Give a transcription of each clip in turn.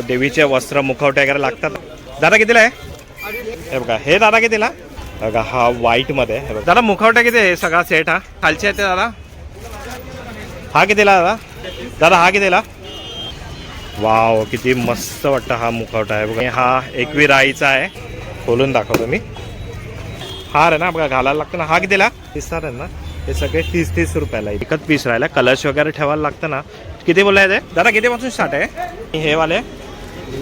देवीचे वस्त्र मुखवटे वगैरे लागतात. दादा कितीला आहे? हे बघा हे दादा कितीला? बघा हा व्हाईटमध्ये. हे बघा. दादा मुखवटा किती आहे? सगळा सेट हा? खालचे आहे ते दादा? हा कितीला दादा? दादा हा कितीला? वाव किती मस्त वाटतं हा मुखवटा आहे. बघा हा एकवी राईचा आहे. खोलून दाखवतो मी. हार आहे ना बघा घालायला लागतं ना. हा कितीला? तीस हार आहे ना. हे सगळे तीस तीस रुपयाला. एकच पीस राहिला. कलश वगैरे ठेवायला लागतं ना. किती बोलाय ते दादा कितीपासून स्टार्ट आहे? हे वाले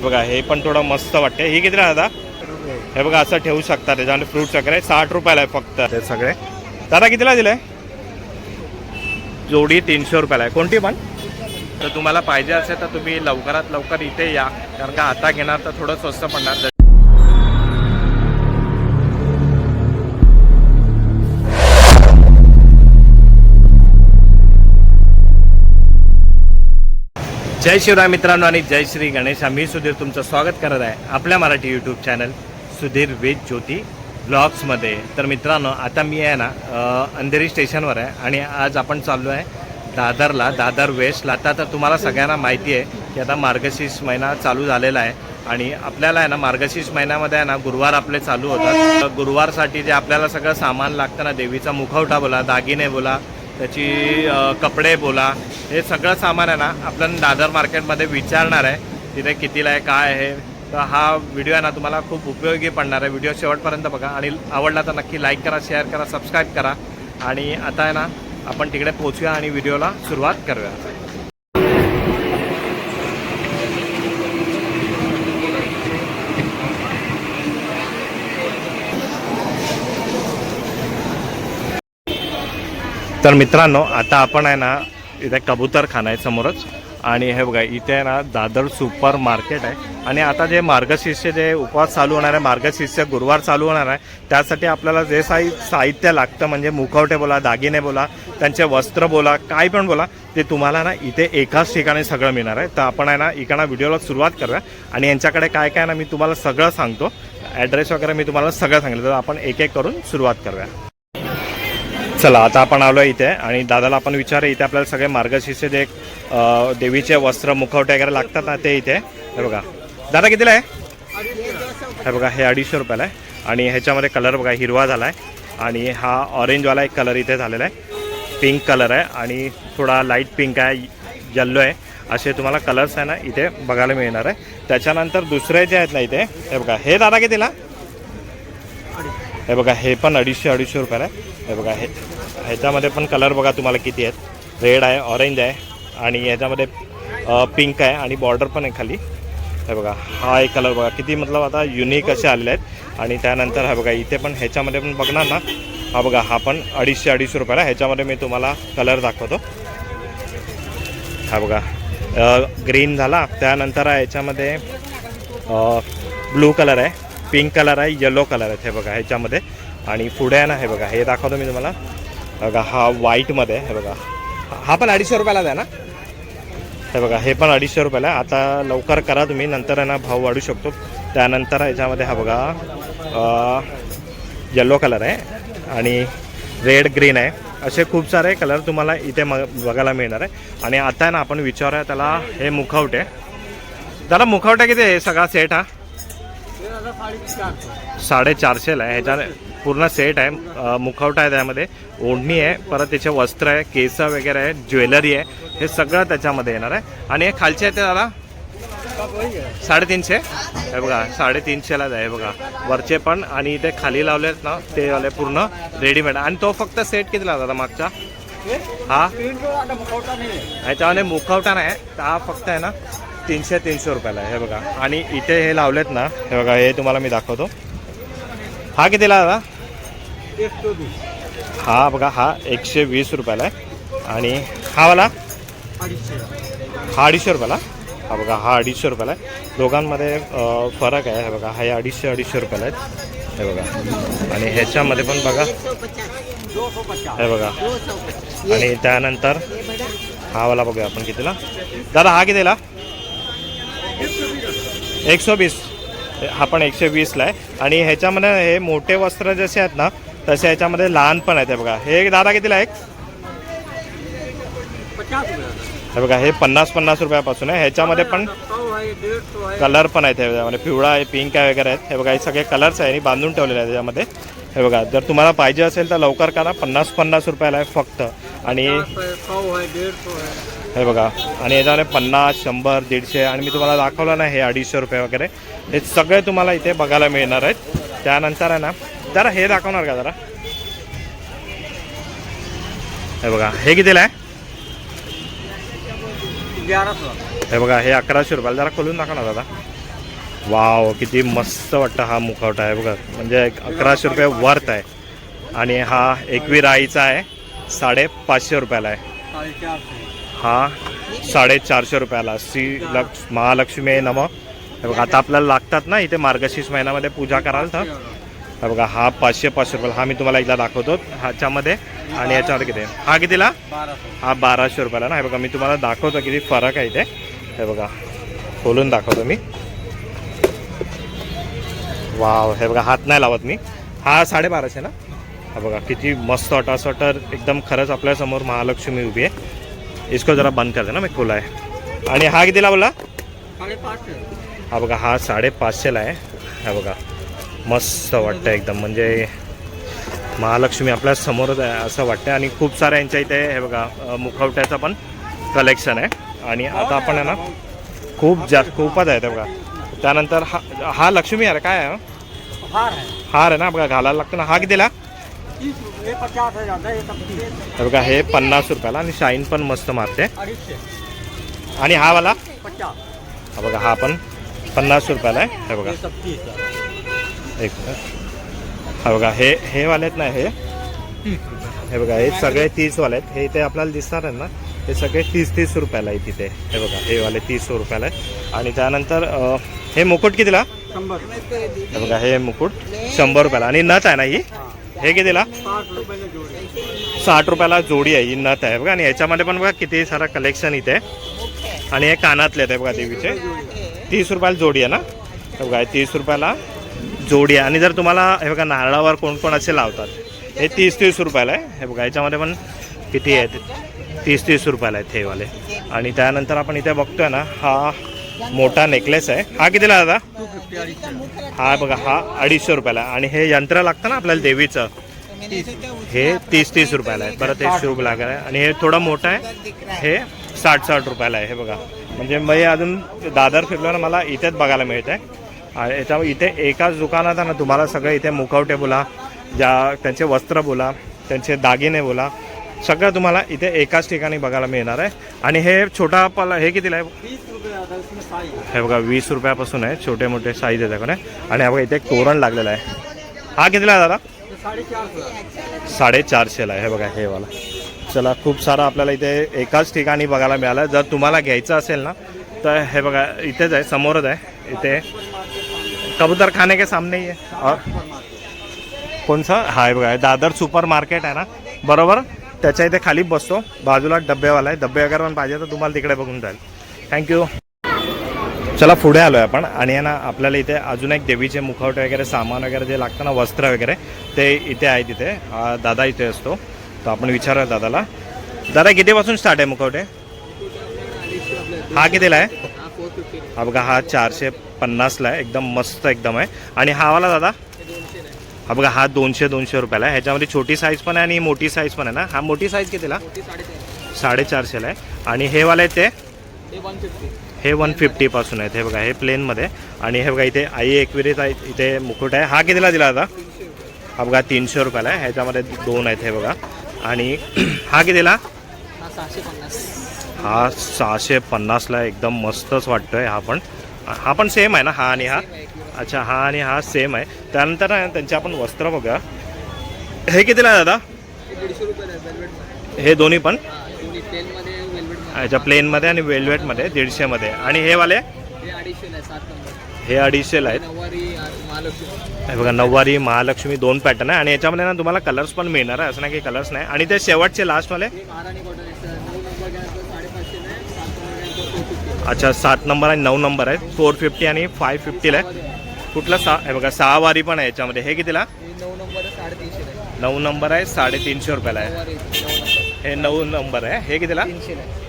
बघा हे पण थोडं मस्त वाटते हे किती दादा हे बघा असं ठेवू शकता त्याच्यामध्ये फ्रुट्स वगैरे साठ रुपयाला आहे फक्त. ते सगळे. दादा कितीला दिले जोडी तीनशे रुपयाला आहे. कोणती पण? तर तुम्हाला पाहिजे असेल तर तुम्ही लवकरात लवकर इथे या. कारण का आता घेणार तर थोडं स्वस्त पडणार. जय शिवराय मित्रांनो आणि जय श्री गणेश. मी सुधीर तुमचं स्वागत करत आहे आपल्या मराठी यूट्यूब चॅनल सुधीर वेद ज्योती ब्लॉग्समध्ये तर मित्रांनो आता मी आहे ना अंधेरी स्टेशनवर आहे आणि आज आपण चाललो आहे दादरला दादर वेस्टला आता तर तुम्हाला सगळ्यांना माहिती आहे की आता मार्गशीर्ष महिना चालू झालेला आहे आणि आपल्याला आहे ना मार्गशीर्ष महिन्यामध्ये आहे ना गुरुवार आपले चालू होतात. तर गुरुवारसाठी जे आपल्याला सगळं सामान लागतं ना देवीचा मुखवटा बोला दागिने बोला त्याची कपडे बोला हे सगळं सामान आहे ना आपण दादर मार्केटमध्ये विचारणार आहे तिथे कितीला आहे काय आहे. तर हा व्हिडिओ आहे ना तुम्हाला खूप उपयोगी पडणार आहे. व्हिडिओ शेवटपर्यंत बघा. आणि आवडला तर नक्की लाईक करा शेअर करा सबस्क्राईब करा. आणि आता आहे ना आपण तिकडे पोचूया आणि व्हिडिओला सुरुवात करूया. तर मित्रांनो आता आपण आहे ना इथे कबूतर खाना आहे समोरच. आणि हे बघा इथे आहे ना दादर सुपर मार्केट आहे. आणि आता जे मार्गशीर्ष जे उपवास चालू होणार आहे मार्गशीर्ष गुरुवार चालू होणार आहे त्यासाठी आपल्याला जे साई साहित्य लागतं म्हणजे मुखवटे बोला दागिने बोला त्यांचे वस्त्र बोला काय पण बोला ते तुम्हाला ना इथे एकाच ठिकाणी सगळं मिळणार आहे. तर आपण आहे ना इकडनं व्हिडिओला सुरुवात करूया. आणि यांच्याकडे काय काय ना मी तुम्हाला सगळं सांगतो. ॲड्रेस वगैरे मी तुम्हाला सगळं सांगितलं तर आपण एक एक करून सुरुवात करूया. चला आता आपण आलो इथे आणि दादाला आपण विचार इथे आपल्याला सगळे मार्गशीर्ष जे देवीचे वस्त्र मुखवटे वगैरे लागतात ना ते इथे. हे बघा. दादा कितीला आहे? हे बघा हे अडीचशे रुपयाला आहे. आणि ह्याच्यामध्ये कलर बघा हिरवा झाला आहे आणि हा ऑरेंजवाला एक कलर इथे झालेला आहे. पिंक कलर आहे आणि थोडा लाइट पिंक आहे येल्लो आहे. असे तुम्हाला कलर्स आहे ना इथे बघायला मिळणार आहे. त्याच्यानंतर दुसरे जे आहेत ना इथे हे बघा. हे दादा कितीला? हे बघा हे पण अडीचशे अडीचशे रुपयाला आहे. हे बघा हे ह्याच्यामध्ये पण कलर बघा तुम्हाला किती आहेत. रेड आहे ऑरेंज आहे आणि ह्याच्यामध्ये पिंक आहे आणि बॉर्डर पण आहे खाली. हे बघा हा एक कलर बघा. किती मतलब आता युनिक असे आलेले आहेत. आणि त्यानंतर हा बघा इथे पण ह्याच्यामध्ये पण बघणार ना? हा बघा हा पण अडीचशे अडीचशे रुपयाला आहे. ह्याच्यामध्ये मी तुम्हाला कलर दाखवतो. हा बघा ग्रीन झाला. त्यानंतर आहे ह्याच्यामध्ये ब्लू कलर आहे. पिंक कलर आहे येलो कलर आहे हे बघा ह्याच्यामध्ये. आणि पुढे आहे ना हे बघा हे दाखवतो मी तुम्हाला. बघा हा व्हाईटमध्ये आहे हे बघा. हा पण अडीचशे रुपयाला द्या ना. हे बघा हे पण अडीचशे रुपयाला आहे. आता लवकर करा तुम्ही नंतर आहे ना भाव वाढू शकतो. त्यानंतर ह्याच्यामध्ये हा बघा येलो कलर आहे आणि रेड ग्रीन आहे. असे खूप सारे कलर तुम्हाला इथे मग बघायला मिळणार आहे. आणि आता आहे ना आपण विचारूया त्याला हे मुखवटे. त्याला मुखवटे किती आहे? सगळा सेट हा? साडेचारशेला आहे. ह्याच्या पूर्ण सेट आहे. मुखवटा आहे त्यामध्ये. ओढणी आहे परत त्याचे वस्त्र आहे केस वगैरे आहे ज्वेलरी आहे. हे सगळं त्याच्यामध्ये येणार आहे. आणि हे खालचे आहे ते दादा? साडेतीनशे? हे बघा साडेतीनशेलाच आहे हे बघा. वरचे पण आणि इथे खाली लावले आहेत ना ते वाले पूर्ण रेडीमेड आणि तो फक्त सेट कितीला दादा मागचा? हा? ह्याच्यामध्ये मुखवटा नाही तर हा फक्त आहे ना तीनशे तीनशे रुपयाला आहे हे बघा. आणि इथे हे लावलेत ना हे बघा हे तुम्हाला मी दाखवतो. हा कितीला दादा? हा बघा हा एकशे वीस रुपयाला आहे. आणि हा वाला? हा अडीचशे रुपयाला. हा बघा हा अडीचशे रुपयाला आहे. दोघांमध्ये फरक आहे. हे बघा हा अडीचशे अडीचशे रुपयाला आहेत हे बघा. आणि ह्याच्यामध्ये पण बघा. हे बघा. आणि त्यानंतर हा वाला बघूया आपण कितीला. दादा हा कितीला? एकशे वीस. हा पण एकशे वीसला आहे. आणि ह्याच्यामध्ये हे मोठे वस्त्र जसे आहेत ना तसे याच्यामध्ये लहान पण आहेत बघा. हे दादा कितीला आहे हे बघा हे पन्नास पन्नास रुपयापासून आहे. ह्याच्यामध्ये पण कलर पण आहेत ह्याच्यामध्ये म्हणजे पिवळा आहे पिंक आहे वगैरे आहेत. हे बघा हे सगळे कलर्स आहे बांधून ठेवलेले आहेत त्याच्यामध्ये. हे बघा जर तुम्हाला पाहिजे असेल तर लवकर करा. पन्नास पन्नास रुपयाला आहे फक्त. आणि हे बघा आणि याच्यामध्ये पन्नास शंभर दीडशे आणि मी तुम्हाला दाखवलं ना हे अडीचशे रुपये वगैरे. हे सगळे तुम्हाला इथे बघायला मिळणार आहेत. त्यानंतर आहे ना जरा हे दाखवणार का जरा हे बघा हे कितीला आहे हे बघा हे अकराशे रुपयाला जरा खोलून दाखवा ना दादा वाव किती मस्त वाटतं हा मुखवटा आहे बघा म्हणजे एक अकराशे रुपये वर्थ आहे आणि हा एकवीर आईचा आहे साडेपाचशे रुपयाला आहे हा साडेचारशे रुपयाला श्री लक्ष महालक्ष्मी आहे नम हे बघा आता आपल्याला लागतात ना इथे मार्गशीर्ष महिन्यामध्ये पूजा कराल तर हे बघा हा पाचशे पाचशे रुपयाला हा मी तुम्हाला एकदा दाखवतो ह्याच्यामध्ये आणि याच्यामध्ये किती आहे? हा कितीला हा बाराशे रुपयाला ना. हे बघा मी तुम्हाला दाखवतो किती फरक आहे इथे हे बघा खोलून दाखवतो मी. वाव हे बघा हात नाही लावत मी. हा साडेबाराशे ना? हा बघा किती मस्त वाटतं असं वाटतं एकदम खरंच आपल्यासमोर महालक्ष्मी उभी आहे. इसको जरा बंद करते ना मी खोला आहे. आणि हा कितीला बोला हा बघा हा साडेपाचशेला आहे. हा बघा मस्त वाटतं एकदम. म्हणजे महालक्ष्मी आपल्या समोरच आहे असं वाटतं आणि खूप साऱ्या यांच्या इथे हे बघा मुखवट्याचं पण कलेक्शन आहे. आणि आता आपण आहे ना खूप जास्त खूपच आहे ते बघा. त्यानंतर हा हा लक्ष्मी आहे काय आहे हा? हार है आहे ना बघा घालायला लागतं ना. हा कितीला? है हे बघा हे पन्नास रुपयाला आणि शाईन पण मस्त मारते. आणि हा वाला? हा बघा हा पण पन्नास रुपयाला आहे हे बघा. एक मिनिट. हा बघा हे हे वाले आहेत ना हे? हे बघा हे सगळे तीस वाले आहेत हे इथे आपल्याला दिसणार आहे ना? हे सगळे तीस तीस रुपयाला आहे तिथे हे बघा हे वाले तीस रुपयाला आहे आणि त्यानंतर हे मुकुट कितीला? हे बघा हे मुकुट शंभर रुपयाला. आणि नथ आहे ना ही? हाँ कितीला? साठ रुपयाला जोडी. आहे ही नथ आहे. बघा आणि याच्यामध्ये पण बघा किती सारा कलेक्शन इथे. आणि हे कानातले आहेत बघा देवीचे. तीस रुपयाला जोडी आहे ना? बघा हे तीस रुपयाला. जोडी आहे. आणि जर तुम्हाला हे बघा नारळावर कोण कोण असे लावतात हे तीस तीस रुपयाला आहे. हे बघा याच्यामध्ये पण किती आहेत? तीस तीस रुपयाला आहेत हे वाले. आणि त्यानंतर आपण इथे बघतोय ना हा मोठा नेकलेस आहे. हा कितीला दादा? हा बघा हा अडीचशे रुपयाला आहे. आणि हे यंत्र लागतं ना आपल्याला देवीचं हे तीस तीस रुपयाला आहे. परत एकशे रुपये लागणार आहे. आणि हे थोडं मोठं आहे. हे साठ साठ रुपयाला आहे. हे बघा म्हणजे मी अजून दादर फिरलो ना मला इथेच बघायला मिळत आहे याच्या इथे एकाच दुकानात आहे ना तुम्हाला सगळे इथे मुखवटे बोला ज्या त्यांचे वस्त्र बोला त्यांचे दागिने बोला सगळं तुम्हाला इथे एकाच ठिकाणी बघायला मिळणार आहे. आणि हे छोटा पाला हे कितीला आहे? हे बघा वीस रुपयापासून आहे छोटे मोठे साईज आहे त्याकडे आणि हा बघा इथे एक तोरण लागलेलं आहे. हा कितीला आहे दादा? साडेचारशेला आहे. हे बघा हे वाला. चला खूप सारा आपल्याला इथे एकाच ठिकाणी बघायला मिळालं. जर तुम्हाला घ्यायचं असेल ना तर हे बघा इथेच आहे समोरच आहे इथे. कबूतर खाने के सामने ही आहे. और कोणचा हा हे बघा दादर सुपर मार्केट आहे ना? बरोबर? त्याच्या इथे खाली बसतो. बाजूला डब्बेवाला आहे. डब्बे वगैरे पण पाहिजे तर तुम्हाला तिकडे बघून जाईल. थँक्यू चला पुढे आलो आहे आपण. आणि आहे ना आपल्याला इथे अजून एक देवीचे मुखवटे वगैरे सामान वगैरे जे लागतं ना वस्त्र वगैरे ते इथे आहे तिथे दादा इथे असतो. तर आपण विचारूया दादाला. दादा कितीपासून स्टार्ट आहे मुखवटे? हा कितीला आहे? हाँ हा बघा हा चारशे पन्नासला आहे. एकदम मस्त एकदम आहे. आणि हा वाला दादा? हा बघा हा दोनशे दोनशे रुपयाला आहे. ह्याच्यामध्ये छोटी साईज पण आहे आणि मोठी साईज पण आहे ना? हा मोठी साईज कितीला? साडेचारशेला आहे. आणि हे आहे ते? हे वन फिफ्टीपासून आहेत. हे बघा हे प्लेनमध्ये आणि हे बघा इथे आई एकविरीत आहे. इथे मुकुट आहे. हा कितीला दिला दादा? हा बघा तीनशे रुपयाला आहे. ह्याच्यामध्ये दोन आहेत हे बघा. आणि हा कितीला? सहाशे पन्नास. हा सहाशे पन्नासला आहे. एकदम मस्तच वाटतोय हा पण. हा पण सेम आहे ना हा आणि हा. अच्छा हा आणि हा सेम आहे. त्यानंतर ना त्यांचे आपण वस्त्र बघा हे कितीला आहे दादा? आहे हे दोन्ही पण? ह्याच्या प्लेनमध्ये आणि वेल्वेटमध्ये दीडशेमध्ये आणि हे वाले? हे अडीचशेला आहे हे आहेत. हे बघा नऊवारी महालक्ष्मी दोन पॅटर्न आहे. आणि याच्यामध्ये ना तुम्हाला कलर्स पण मिळणार आहे. असं नाही की कलर्स नाही. आणि ते शेवटचे लास्टवाले हे महाराणी कॉटन आहे नऊ नंबर घ्यायचं साडेपाचशे नाही सात नंबर घ्यायचं फोर फिफ्टी अच्छा सात नंबर आणि नऊ नंबर आहे फोर फिफ्टी आणि फाय फिफ्टीला आहे कुठलं सहा हे बघा सहा वारी पण आहे याच्यामध्ये. हे कितीला? नऊ नंबर आहे साडेतीनशे रुपयाला आहे. हे नऊ नंबर आहे. हे कितीला.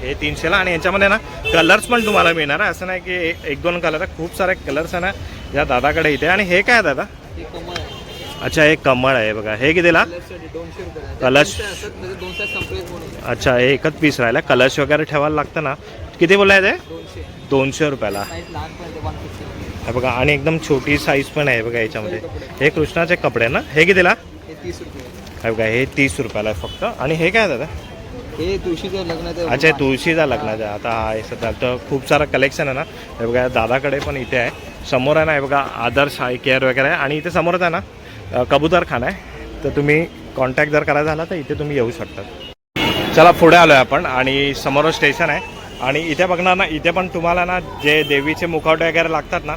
हे तीनशेला. आणि याच्यामध्ये ना कलर्स पण तुम्हाला मिळणार आहे. असं नाही की एक दोन कलर आहे. खूप सारे कलर्स आहे ना या दादाकडे इथे. आणि हे काय दादा? अच्छा हे कमळ आहे बघा. हे कितीला. कलश. म्हणून. अच्छा हे एकच पीस राहिला. कलश वगैरे ठेवायला लागतं ना. किती बोलाय ते? दोनशे. रुपयाला. आहे हे बघा आणि एकदम छोटी साईज पण आहे बघा याच्यामध्ये. हे कृष्णाचे कपडे ना? हे कितीला? हे आहे. बघा हे तीस रुपयाला आहे फक्त. आणि हे काय आहे दादा? हे तुळशीचं लग्नाचं अच्छा हे तुळशीचा लग्नाचा आता हा आहे सध्या तर खूप सारं कलेक्शन आहे ना. हे बघा दादाकडे पण इथे आहे. समोर आहे ना हे बघा आदर्श आय केअर वगैरे आहे. आणि इथे समोरच आहे ना अ, कबूतर खाना आहे. तर तुम्ही कॉन्टॅक्ट जर करायचा झाला तर इथे तुम्ही येऊ शकता. चला पुढे आलो आहे आपण. आणि समोर स्टेशन आहे. आणि इथे बघणार ना इथे पण तुम्हाला ना जे देवीचे मुखवटे वगैरे लागतात ना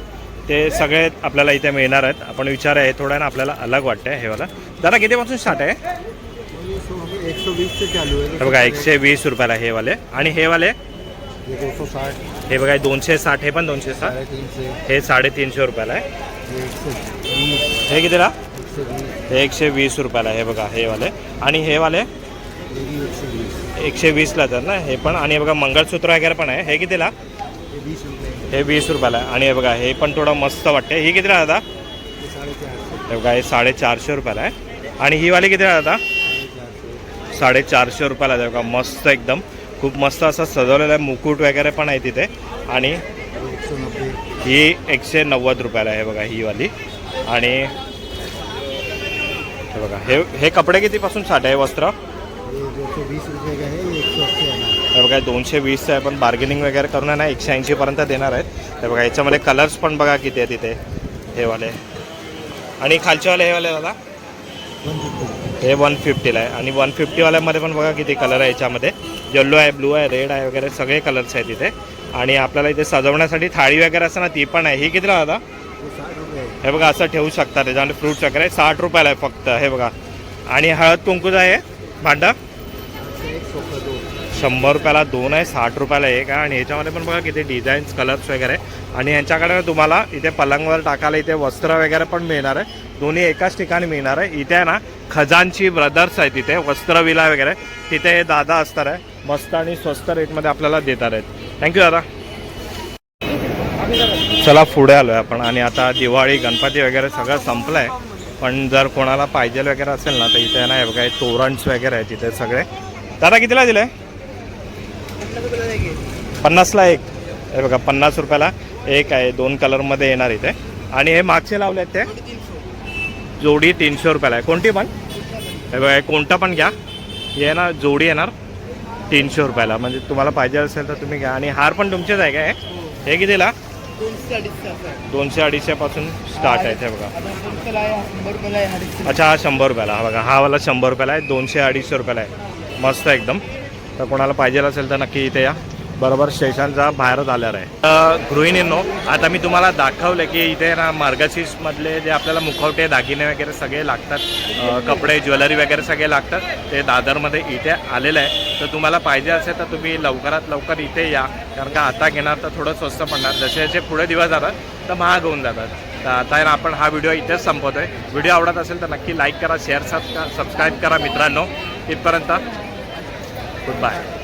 ते सगळे आपल्याला इथे मिळणार आहेत. आपण विचार आहे थोडं ना आपल्याला अलग वाटतं हे वाला. दादा कितीपासून स्टार्ट आहे? चालू हे बघा एकशे वीस रुपयाला हे वाले. आणि हे वाले? साठ हे बघा दोनशे साठ हे पण दोनशे साठ. हे साडेतीनशे रुपयाला आहे. हे कितीला? हे एकशे वीस रुपयाला आहे हे बघा हे वाले. आणि हे वाले? एकशे वीसला तर ना हे पण आणि बघा मंगळसूत्र वगैरे पण आहे. हे कितीला? हे वीस रुपयाला आहे. आणि हे बघा हे पण थोडं मस्त वाटते ही कितीला दादा हे बघा हे साडेचारशे रुपयाला आहे. आणि ही वाली कितीला दादा साडेचारशे रुपयाला आहे. बघा मस्त एकदम. खूप मस्त असं सजवलेलं आहे. मुकुट वगैरे पण आहे तिथे. आणि ही एकशे नव्वद रुपयाला आहे. बघा ही वाली. आणि हे बघा हे हे कपडे कितीपासून साठ आहे? वस्त्र ये दो सौ बीस रुपये का है ये एक सौ अस्सी आना हे बघा दोनशे वीसचं आहे पण बार्गेनिंग वगैरे करून ना एकशे ऐंशीपर्यंत देणार आहेत. ते बघा याच्यामध्ये कलर्स पण बघा किती आहे तिथे हेवाले आणि खालचेवाले हेवाले दादा? हे वन फिफ्टीला आहे. आणि वन फिफ्टीवाल्यामध्ये पण बघा किती कलर आहे याच्यामध्ये. येल्लो आहे ब्लू आहे रेड आहे वगैरे सगळे कलर्स आहेत तिथे आणि आपल्याला इथे सजवण्यासाठी थाळी वगैरे असं ना ती पण आहे. ही कितीला दादा? हे बघा असं ठेवू शकता त्याच्यामध्ये फ्रूट्स वगैरे साठ रुपयाला आहे फक्त. हे बघा. आणि हळद कुंकूज आहे भांडं? शंभर रुपयाला दोन आहे साठ रुपयाला एक आहे. आणि याच्यामध्ये पण बघा किती डिझाईन्स कलर्स वगैरे. आणि यांच्याकडे तुम्हाला इथे पलंगवर टाकायला इथे वस्त्र वगैरे पण मिळणार आहे. दोन्ही एकाच ठिकाणी मिळणार आहे. इथे आहे ना खजानची ब्रदर्स आहे तिथे वस्त्रविला वगैरे. तिथे हे दादा असणार आहे. मस्त आणि स्वस्त रेटमध्ये आपल्याला देणार आहेत. थँक्यू दादा. चला पुढे आलो आहे आपण. आणि आता दिवाळी गणपती वगैरे सगळं संपलं आहे पण जर कोणाला पाहिजे वगैरे असेल ना तर इथे ना हे बघा तोरणस वगैरे आहे तिथे सगळे. दादा कितीला दिलं आहे पन्नासला एक. हे बघा पन्नास रुपयाला एक आहे. दोन कलरमध्ये येणार इथे. आणि हे मागचे लावले आहेत ते. जोडी तीनशे रुपयाला आहे. कोणती पण? हे बघा कोणता कोणतं पण घ्या. हे ना जोडी येणार तीनशे रुपयाला. म्हणजे तुम्हाला पाहिजे असेल तर तुम्ही घ्या. आणि हार पण तुमचेच आहे का हे? हे कितीला? दोनशे अडीचशेपासून स्टार्ट आहे ते बघा. अच्छा हा शंभर रुपयाला. हा बघा हा वाला शंभर रुपयाला आहे. दोनशे अडीचशे रुपयाला आहे. मस्त एकदम. तर कोणाला पाहिजे असेल तर नक्की इथे या. बरोबर स्टेशनचा बाहेरच आल्यावर आहे. तर गृहिणींनो आता मी तुम्हाला दाखवलं की इथे ना मार्गशीर्षमधले जे आपल्याला मुखवटे दागिने वगैरे सगळे लागतात. कपडे ज्वेलरी वगैरे सगळे लागतात. ते दादरमध्ये इथे आलेलं आहे. तर तुम्हाला पाहिजे असेल तर तुम्ही लवकरात लवकर इथे या. कारण का आता घेणार तर थोडं स्वस्त पडणार. जसे जसे पुढे दिवस जातात तर महाग होऊन जातात. तर आता आहे ना आपण हा व्हिडिओ इथेच संपवतोय. व्हिडिओ आवडत असेल तर नक्की लाईक करा शेअर सबस्क्राईब करा मित्रांनो. इथपर्यंत Goodbye.